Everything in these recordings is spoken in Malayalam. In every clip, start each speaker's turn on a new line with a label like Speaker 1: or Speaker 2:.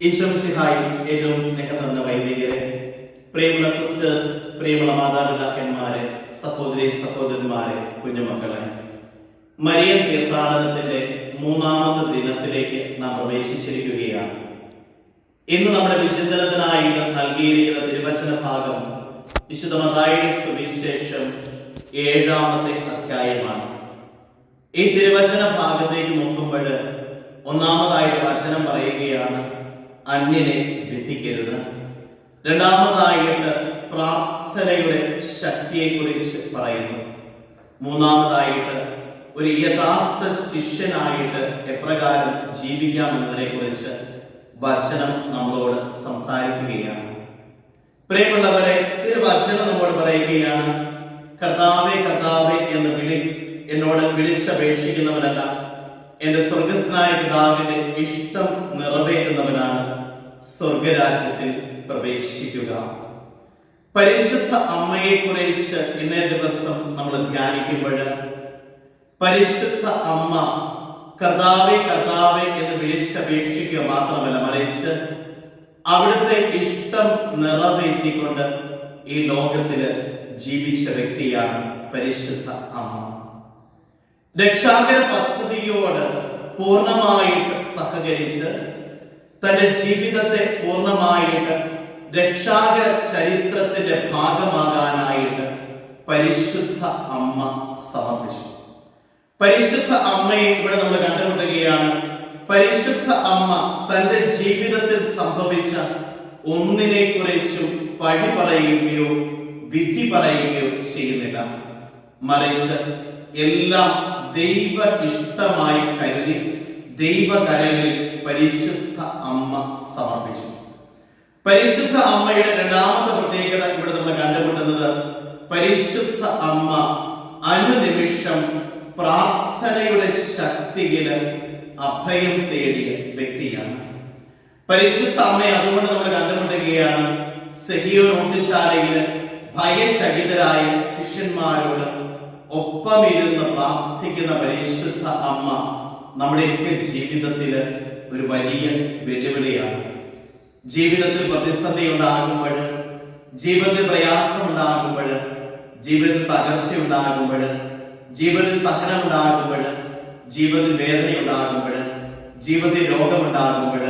Speaker 1: ഈശ്വംസിഹായി ഏറ്റവും സ്നേഹം തന്ന വൈദികരെ പ്രിയമുള്ള സിസ്റ്റേഴ്സ് പ്രിയമുള്ള മാതാപിതാക്കന്മാരെ സഹോദരി സഹോദരന്മാരെ കുഞ്ഞുമക്കളെ മരിയൻ തീർത്ഥാടനത്തിന്റെ മൂന്നാമത്തെ ദിനത്തിലേക്ക് നാം പ്രവേശിച്ചിരിക്കുകയാണ്. ഇന്ന് നമ്മുടെ വിചിന്തനത്തിനായി നൽകിയിരിക്കുന്ന തിരുവചന ഭാഗം വിശുദ്ധ മതായുടെ സുവിശേഷം ഏഴാമത്തെ അധ്യായമാണ്. ഈ തിരുവചന ഭാഗത്തേക്ക് നോക്കുമ്പോൾ ഒന്നാമതായിട്ട് വചനം പറയുകയാണ് അന്യനെ ബന്ധിക്കരുത് രണ്ടാമതായിട്ട് പ്രാർത്ഥനയുടെ ശക്തിയെക്കുറിച്ച് പറയുന്നു. മൂന്നാമതായിട്ട് ഒരു യഥാർത്ഥ ശിഷ്യനായിട്ട് എപ്രകാരം ജീവിക്കാമെന്നതിനെ കുറിച്ച് വചനം നമ്മളോട് സംസാരിക്കുകയാണ്. പ്രിയമുള്ളവരെ തിരുവചനം നമ്മോട് പറയുകയാണ് കർത്താവെ കർത്താവെ എന്ന് വിളി എന്നോട് വിളിച്ചപേക്ഷിക്കുന്നവനല്ല. എന്റെ സ്വർഗസ്നായ പിതാവിന്റെ ഇഷ്ടം നിറവേറ്റുന്നവനാണ് സ്വർഗരാജ്യത്തിൽ പ്രവേശിക്കുക. പരിശുദ്ധ അമ്മയെ കുറിച്ച് ഇന്നേ ദിവസം നമ്മൾ ധ്യാനിക്കുമ്പോൾ പരിശുദ്ധ അമ്മ കർത്താവെ കർത്താവെ എന്ന് വിളിച്ചപേക്ഷിക്കുക മാത്രമല്ല മറിച്ച് അവിടുത്തെ ഇഷ്ടം നിറവേറ്റിക്കൊണ്ട് ഈ ലോകത്തിൽ ജീവിച്ച വ്യക്തിയാണ് പരിശുദ്ധ അമ്മ. രക്ഷാകര പദ്ധതിയോട് പൂർണമായിട്ട് സഹകരിച്ച് തന്റെ ജീവിതത്തെ പൂർണമായിട്ട് രക്ഷാകര ചരിത്രത്തിന്റെ ഭാഗമാകാനായിട്ട് പരിശുദ്ധ അമ്മ സമർപ്പിച്ചു. പരിശുദ്ധ അമ്മയെ ഇവിടെ നമ്മൾ കണ്ടുമുട്ടുകയാണ്. പരിശുദ്ധ അമ്മ തന്റെ ജീവിതത്തിൽ സംഭവിച്ച ഒന്നിനെ കുറിച്ചും പഴി പറയുകയോ വിധി പറയുകയോ ചെയ്യുന്നില്ല. മറിച്ച് എല്ലാം ദൈവ ഇഷ്ടമായി കരുതി ദൈവകരങ്ങളിൽ പരിശുദ്ധ അമ്മ സമർപ്പിച്ചു. പരിശുദ്ധ അമ്മയുടെ രണ്ടാമത്തെ പ്രത്യേകത ഇവിടെ നമ്മൾ കണ്ടുമുട്ടുന്നത് പരിശുദ്ധ അമ്മ അനുനിമിഷം പ്രാർത്ഥനയുടെ ശക്തിയിൽ അഭയം തേടിയ വ്യക്തിയാണ്. പരിശുദ്ധ അമ്മയെ അതുകൊണ്ട് നമ്മൾ കണ്ടുമുട്ടുകയാണ് സെഹിയോ നോട്ടിശാലയിൽ ഭയചകിതരായ ശിഷ്യന്മാരോട് ഒപ്പമിരുന്ന് പ്രാർത്ഥിക്കുന്ന പരിശുദ്ധ അമ്മ നമ്മുടെയൊക്കെ ജീവിതത്തിൽ ഒരു വലിയ വെല്ലുവിളിയാണ്. ജീവിതത്തിൽ പ്രതിസന്ധി ഉണ്ടാകുമ്പോൾ ജീവിതത്തിൽ പ്രയാസം ഉണ്ടാകുമ്പോൾ ജീവിതത്തിൽ തകർച്ച ഉണ്ടാകുമ്പോൾ ജീവിതത്തിൽ സഹനം ഉണ്ടാകുമ്പോൾ ജീവിതത്തിൽ വേദന ഉണ്ടാകുമ്പോൾ ജീവിതത്തിൽ രോഗമുണ്ടാകുമ്പോൾ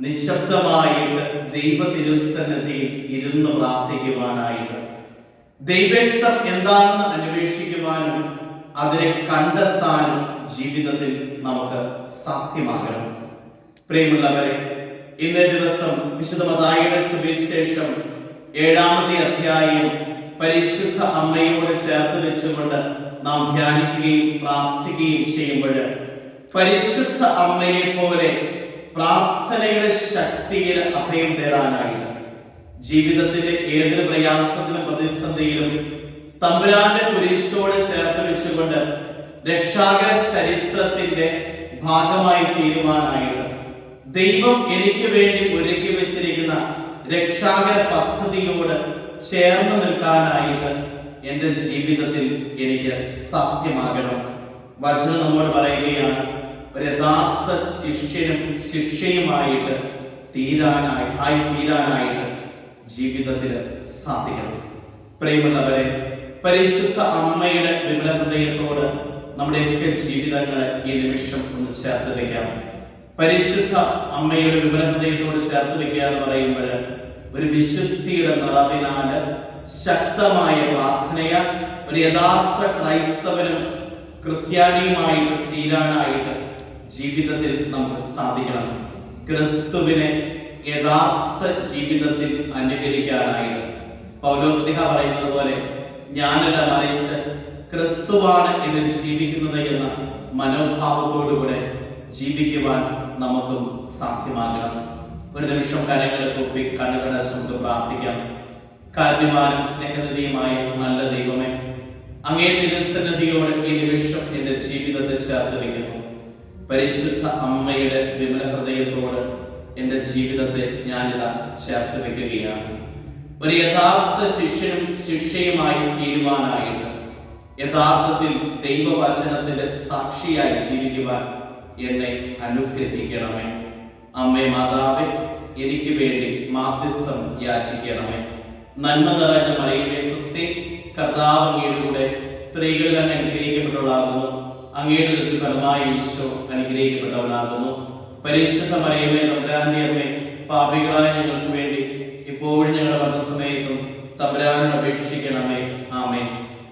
Speaker 1: നിശബ്ദമായിട്ട് ദൈവ തിരുസന്നിധിയിൽ ഇരുന്ന് പ്രാർത്ഥിക്കുവാനായിട്ട്. ദൈവേഷ്ടം എന്താണെന്ന് അന്വേഷിക്കുവാനും അതിനെ കണ്ടെത്താനും ജീവിതത്തിൽ നമുക്ക് സാധ്യമാകണം. പ്രിയമുള്ളവരെ ഇന്നേ ദിവസം വിശുദ്ധ സുവിശേഷം ഏഴാമത്തെ അധ്യായം പരിശുദ്ധ അമ്മയോട് ചേർത്ത് വെച്ചുകൊണ്ട് നാം ധ്യാനിക്കുകയും പ്രാർത്ഥിക്കുകയും ചെയ്യുമ്പോൾ പരിശുദ്ധ അമ്മയെ പോലെ പ്രാർത്ഥനയുടെ ശക്തിയിൽ അഭയം തേടാനായിട്ട് ജീവിതത്തിന്റെ ഏതൊരു പ്രയാസത്തിലും പ്രതിസന്ധിയിലും തമ്പുരാന്റെ കുരിശോട് ചേർത്ത് വെച്ചുകൊണ്ട് രക്ഷാകര ചരിത്രത്തിന്റെ ഭാഗമായി തീരുവാനായിട്ട് ദൈവം എനിക്ക് വേണ്ടി ഒരുക്കി വെച്ചിരിക്കുന്ന രക്ഷാകര പദ്ധതിയോട് ചേർന്ന് നിൽക്കാനായിട്ട് എന്റെ ജീവിതത്തിൽ എനിക്ക് സത്യമാകണം വചനം നമ്മോട് പറയുകയാണ് ഒരു യഥാർത്ഥ ശിഷ്യനും ശിക്ഷയുമായിട്ട് തീരാനായി ആയി തീരാനായിട്ട് ജീവിതത്തിൽ സാധിക്കണം. പ്രിയമുള്ളവരെ പരിശുദ്ധ അമ്മയുടെ വിമല ഹൃദയത്തോട് നമ്മുടെയൊക്കെ ജീവിതങ്ങളെ ഈ നിമിഷം ഒന്ന് ചേർത്ത് വയ്ക്കാം പരിശുദ്ധ അമ്മയുടെ വിവരഹൃദയത്തോട് ചേർത്ത് വയ്ക്കുക എന്ന് പറയുമ്പോൾ ഒരു വിശുദ്ധിയുടെ നിറവിനാല് ശക്തമായ പ്രാർത്ഥനയ ഒരു യഥാർത്ഥ ക്രൈസ്തവനും ക്രിസ്ത്യാനിയുമായിട്ട് തീരാനായിട്ട് ജീവിതത്തിൽ നമുക്ക് സാധിക്കണം. ക്രിസ്തുവിനെ യഥാർത്ഥ ജീവിതത്തിൽ അനുകരിക്കാനായിട്ട്. പൗലോസ്ലിഹ പറയുന്നത് പോലെ ഞാനല്ല മറിച്ച് ക്രിസ്തുവാണ് എന്നിൽ ജീവിക്കുന്നത് എന്ന മനോഭാവത്തോടുകൂടെ ജീവിക്കുവാൻ നമുക്കും സാധ്യമാകണം. ഒരു നിമിഷം കരങ്ങളെ കണ്ണുകട ശ്രദ്ധ പ്രാർത്ഥിക്കാം. കാരണവാനും സ്നേഹനിധിയുമായ നല്ല ദൈവമേ അങ്ങേ തിരുസന്നിധിയോട് ഈ നിമിഷം എന്റെ ജീവിതത്തെ ചേർത്ത് വയ്ക്കുന്നു. പരിശുദ്ധ അമ്മയുടെ വിമല ഹൃദയത്തോട് എന്റെ ജീവിതത്തെ ഞാനിതാ ചേർത്ത് വെക്കുകയാണ് ഒരു യഥാർത്ഥ ശിഷ്യനും ശിഷ്യയുമായി തീരുവാനായിട്ട് യഥാർത്ഥത്തിൽ ദൈവവചനത്തിന്റെ സാക്ഷിയായി ജീവിക്കുവാൻ എന്നെ അനുഗ്രഹിക്കണമേ. അമ്മേ മാതാവേ എനിക്ക് വേണ്ടി മാധ്യസ്ഥം യാചിക്കണമേ. നന്മ നിറഞ്ഞ മറിയമേ സുസ്ഥി കർത്താവ് കൂടെ സ്ത്രീകളിൽ അങ്ങ് അനുഗ്രഹിക്കപ്പെട്ടവളാകുന്നു. അങ്ങയുടെ ഫലമായ ഈശോ അനുഗ്രഹിക്കപ്പെട്ടവനാകുന്നു പരിശുദ്ധ മറിയമേ തമ്പുരാന്റെ അമ്മേ പാപികളായ ഞങ്ങൾക്ക് വേണ്ടി ഇപ്പോഴും ഞങ്ങളുടെ മരണസമയത്തും തമ്പുരാനോട് അപേക്ഷിക്കണമേ. ആമേ